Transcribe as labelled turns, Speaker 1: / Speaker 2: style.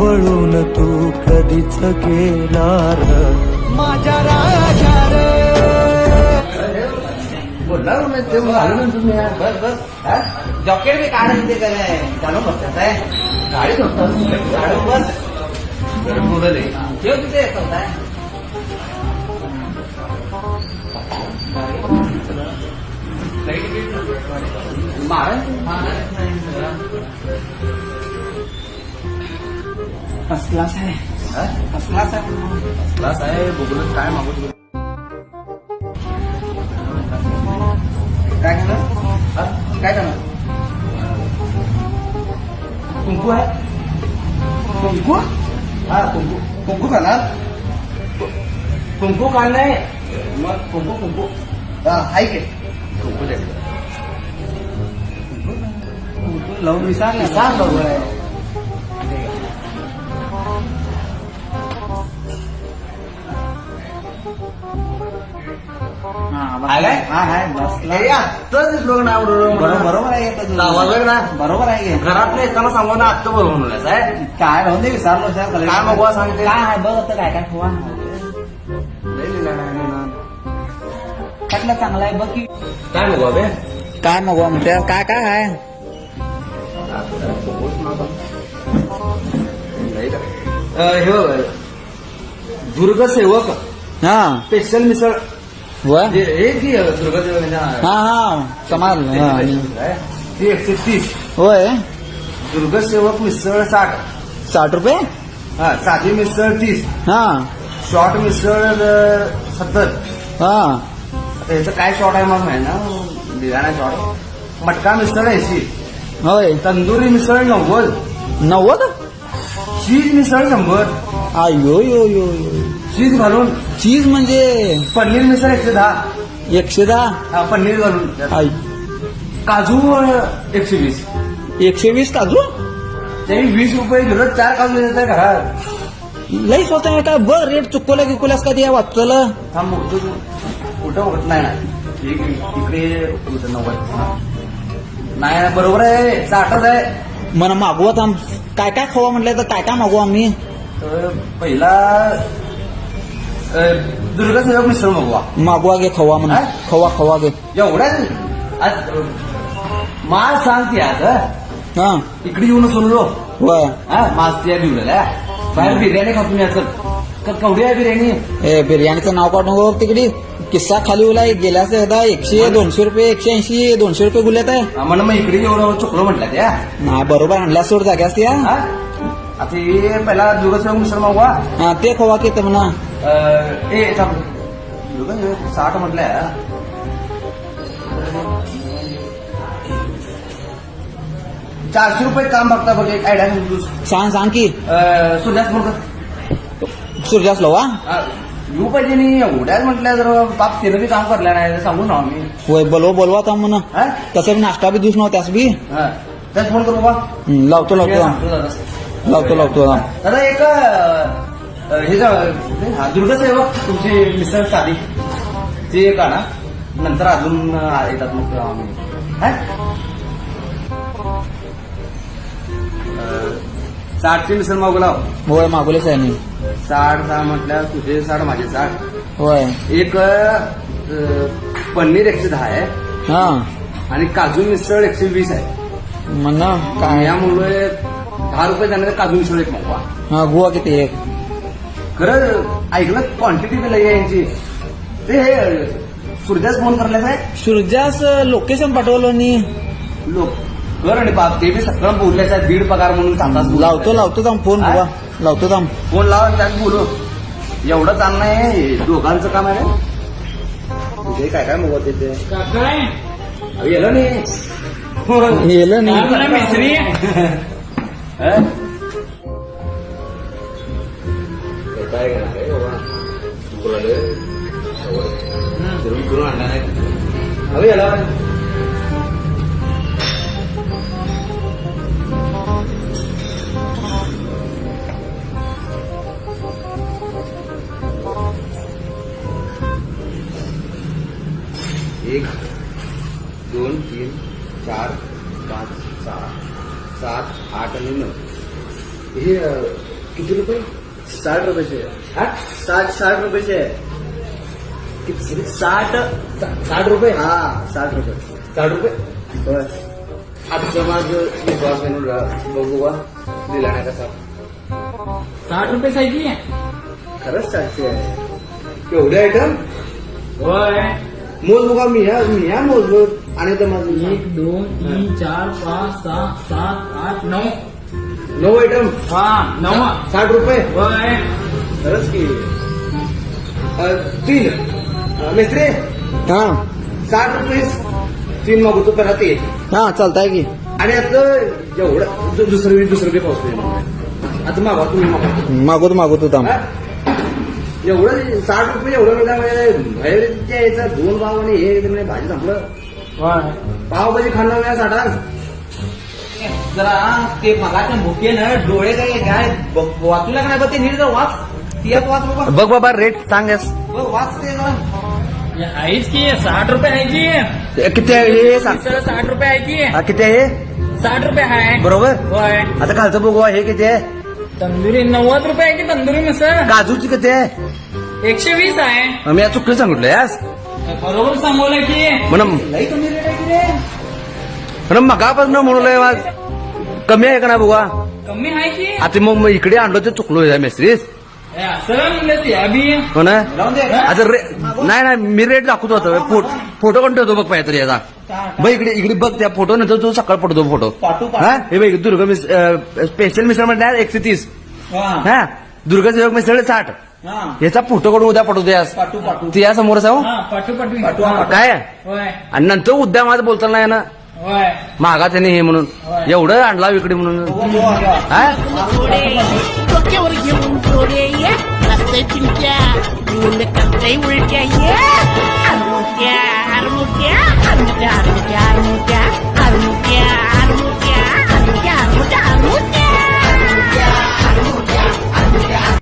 Speaker 1: वळून तू कधीच गेला माझ्या राजा रे.
Speaker 2: बोलणार मी ते मग तुम्ही बस बस. जॉकेट मी काढून ते काय जाणून बसतात आहे. गाडी धरतात बस. गरम मुलं रे ठेव तिथे चलताय
Speaker 3: फर्स्ट क्लास आहे फर्स्ट क्लास आहे
Speaker 2: क्लास आहे बघूनच काय मागू तुला
Speaker 3: काय करणार
Speaker 2: हा?
Speaker 3: काय करणार कुंकू आहे कुंकू
Speaker 2: हा कुंकू
Speaker 3: कुंकू करणार
Speaker 2: कुंकू काढणे मग कुंकू कुंकू
Speaker 3: हा, आहे की
Speaker 2: कुंकू दे
Speaker 3: कुंकू लावून विचारलं
Speaker 2: सांग बरोबर आहे
Speaker 3: हा
Speaker 2: आलाय?
Speaker 3: हा आहे बसला
Speaker 2: हे या, तोच लोक नाव
Speaker 3: बरोबर बरोबर आहे.
Speaker 2: लावा ना
Speaker 3: बरोबर आहे.
Speaker 2: घरात येताना सांगू ना आत्ता बरोबर म्हणलं साहेब
Speaker 3: काय राहून दे विचारलो सर
Speaker 2: काय मग सांगते?
Speaker 3: काय आहे बघ आता काय काय ठेवा कटलं चांगला आहे बघ की.
Speaker 2: काय मग बाबे
Speaker 3: काय मग म्हणते काय काय आहे?
Speaker 2: हे दुर्ग सेवक
Speaker 3: हा.
Speaker 2: स्पेशल मिसळ.
Speaker 3: व.
Speaker 2: हे हे
Speaker 3: हा हा हा.
Speaker 2: ती एकशे तीस
Speaker 3: होय.
Speaker 2: दुर्ग सेवक मिसळ साठ.
Speaker 3: साठ रुपये?
Speaker 2: हा साधी मिसळ तीस.
Speaker 3: हा.
Speaker 2: शॉर्ट मिसळ अं, सत्तर.
Speaker 3: हा.
Speaker 2: आता ह्याचं काय शॉर्ट आहे मला माहिती ना बिर्याणा शॉर्ट. मटका मिसळ ऐंशी.
Speaker 3: होय.
Speaker 2: तंदुरी मिसळ नव्वद.
Speaker 3: नव्वद?
Speaker 2: चीज मिसळ शंभर.
Speaker 3: आयो यो यो यो
Speaker 2: चीज घालून.
Speaker 3: चीज म्हणजे?
Speaker 2: पनीर मिसळ एकशे दहा.
Speaker 3: एकशे दहा?
Speaker 2: हा, पनीर घालून. काजू अं, एकशे वीस.
Speaker 3: एकशे वीस काजू?
Speaker 2: तरी वीस रुपये किलो चार काजू देतात घरात.
Speaker 3: लई स्वतः आहे का? बघ रेट चुकवलं गिकवल्यास का ते वाचलं
Speaker 2: थांब कुठं होत नाही. ना इक- इकडे उठं नव्वद हा. नाही बरोबर आहे. साठच आहे.
Speaker 3: मन मागवा थांब काय काय खावा म्हटलं तर काय काय मागू आम्ही?
Speaker 2: तर पहिला दुर्गा सेवक मिसळ मागवा
Speaker 3: मागवा गे खवा म्हणा
Speaker 2: हा?
Speaker 3: खवा खवा
Speaker 2: आज, अं, माल सांगते आज हं?
Speaker 3: हा
Speaker 2: इकडे येऊन सोडलो
Speaker 3: होय
Speaker 2: हा मास त्या बिवलेला बाहेर बिर्याणी खातो मी असं क- केवढी आहे बिर्याणी
Speaker 3: ए बिर्याणीचं नाव काढून बघ तिकडे किस्सा खाली उलाय गेल्यास एकदा एकशे दोनशे रुपये एकशे ऐंशी दोनशे रुपये गुल्यात आहे
Speaker 2: म्हणून मग इकडे एवढं चुकलो म्हटलं त्या
Speaker 3: नाही बरोबर आणल्या सोड जाग्यास त्या
Speaker 2: हा? आता हे पहिला दुर्गा सेवक मिसळ मागवा
Speaker 3: हा ते खवा की म्हणा
Speaker 2: ए थांब. साठ म्हटलंय चारशे रुपये काम बघता बघ एक आयडिया
Speaker 3: सांग सांग की.
Speaker 2: सूर्यास म्हणतो
Speaker 3: सूर्यास लवा
Speaker 2: येऊ पाहिजे नाही एवढ्याच म्हटल्या जर बाप तिनं बी काम करल्या नाही सांगू ना आम्ही
Speaker 3: होय बोलवा बोलवा थांब म्हणा
Speaker 2: हा?
Speaker 3: तसं बी नाश्ता बी दुस नव्हत्यास बी.
Speaker 2: हा. त्यात फोन करू बाबा.
Speaker 3: लावतो लावतो. लावतो लावतो.
Speaker 2: दादा एक हे जा- हा, दुर्गा सेवक तुमची मिसळ साधी ते एक आणा. नंतर अजून येतात मग आम्ही. हा? साठची मिसळ मागू लाव
Speaker 3: होय मागवलेच आहे मी
Speaker 2: साठ सहा म्हटल्या तुझे साठ माझे साठ.
Speaker 3: होय.
Speaker 2: एक पनीर एकशे दहा आहे.
Speaker 3: हा.
Speaker 2: आणि काजू मिसळ एकशे वीस आहे.
Speaker 3: म्हणा काय?
Speaker 2: यामुळे दहा रुपये जाणार काजू मिसळ एक मागवा.
Speaker 3: हा गोवा किती एक
Speaker 2: खरं ऐकलं क्वांटिटी आहे यांची. ते हे सूर्यास फोन करल्यास आहे
Speaker 3: सूर्यास लोकेशन पाठवलं आणि
Speaker 2: लोक कर आणि बाप ते बी सगळं बोलल्याच आहे दीड पगार म्हणून सांगतात
Speaker 3: लावतो लावतो थांब फोन? बघा लावतो थांब.
Speaker 2: फोन लावा आणि त्यात बोलू. एवढं चालणं आहे हे दोघांचं काम आहे. तुझे काय काय मग तिथे अहो, गेलं नाही
Speaker 3: गेलं नाही
Speaker 2: हं? फिरून आणला नाही अहो याला एक दोन तीन चार पाच सहा सात आठ आणि नऊ. हे किती रुपये? साठ रुपयाचे
Speaker 3: हा?
Speaker 2: साठ साठ रुपयाचे
Speaker 3: किती? साठ? साठ रुपये?
Speaker 2: हा साठ रुपये।
Speaker 3: साठ रुपये?
Speaker 2: होय
Speaker 3: आजचं माझं विश्वास बघू बा दिला नाही कसा.
Speaker 1: साठ रुपये सायची
Speaker 2: खरंच सातशे आहे.
Speaker 3: एवढे आयटम
Speaker 1: होय.
Speaker 3: मोज बघा मी ह्या मी ह्या मोजलो आणि तर माझं
Speaker 1: एक दोन तीन चार पाच सहा सात आठ नऊ.
Speaker 3: नऊ आयटम
Speaker 1: हा नऊ.
Speaker 3: साठ रुपये.
Speaker 1: होय.
Speaker 3: खरंच की. अं, तीन. अं, मिस्त्री?
Speaker 1: हा.
Speaker 3: साठ रुपये. तीन मागवतो परत ते
Speaker 1: हा चालताय की.
Speaker 3: आणि आता एवढं दु- दुसरं मी दुसरं बी पावसाळी आता मागा तुम्ही मागा
Speaker 1: मागवतो मागवतो थांब.
Speaker 3: हा? एवढं साठ रुपये एवढं म्हणजे बाहेरच्या याचा दोन भाव आणि हे नाही भाजी संपलं.
Speaker 1: होय.
Speaker 3: पावभाजी खाणार नाही साठा. जरा ते मगाच्या भुकेनं डोळे काय काय वाचू लागणार बघ ते नीट जर वाच. ती एक वाच बाबा.
Speaker 2: बघ बाबा रेट सांगस.
Speaker 3: बघ वाच ते जरा.
Speaker 1: हे आहेच की साठ रुपये आहे की?
Speaker 2: किती आहे हे? सांग
Speaker 1: साठ रुपये आहे की?
Speaker 2: हा, किती आहे
Speaker 1: साठ रुपये आहे.
Speaker 2: बरोबर?
Speaker 1: होय.
Speaker 2: आता खालचं बघू हे किती आहे?
Speaker 1: तंदुरी नव्वद रुपये आहे की तंदुरी मिसळ?
Speaker 2: काजूची किती आहे?
Speaker 1: एकशे वीस आहे.
Speaker 2: मी आज चुकलं सांगितलं यास.
Speaker 1: बरोबर सांगवलं की?
Speaker 2: म्हणून.
Speaker 3: लई कमी रेट आहे की रे?
Speaker 2: म्हणून मगापासून म्हणून आज कमी आहे का ना बघा
Speaker 1: कमी आहे की?
Speaker 2: आता मग मग इकडे आणलो ते चुकलो या मेस्त्रीस
Speaker 1: हे असं म्हणलं ते अभि.
Speaker 2: हो ना? आता रे नाही नाही मी रेट दाखवतो होतो फो- फोटो कोण ठेवतो बघ पाहिजे तरी याचा बघ इकडे इकडे बघ त्या फोटो नंतर तू सकाळ पडतो फोटो.
Speaker 3: पाठवू, पाठवू.
Speaker 2: हा? हे बघ दुर्गा मिस स्पेशल मिसळ म्हटलं एकशे तीस. हा. दुर्गा सेवक मिसळ साठ.
Speaker 3: हा.
Speaker 2: याचा फोटो कडून उद्या पटवतो यास.
Speaker 3: पाठवू पाठवू
Speaker 2: ती या समोरच आहे हो.
Speaker 1: हा
Speaker 3: पाठवा.
Speaker 2: काय?
Speaker 1: होय.
Speaker 2: आणि नंतर उद्या माझं बोलताना नाही ना मागा त्याने हे म्हणून. एवढं आणला विकडे म्हणून. हा?
Speaker 4: डोक्यावर घेऊन डोळे ये. रस्ते चिंट्या घेऊन करते उलट्या ये. हरमुट्या हरमुट्या हरमुट्या हरमुट्या.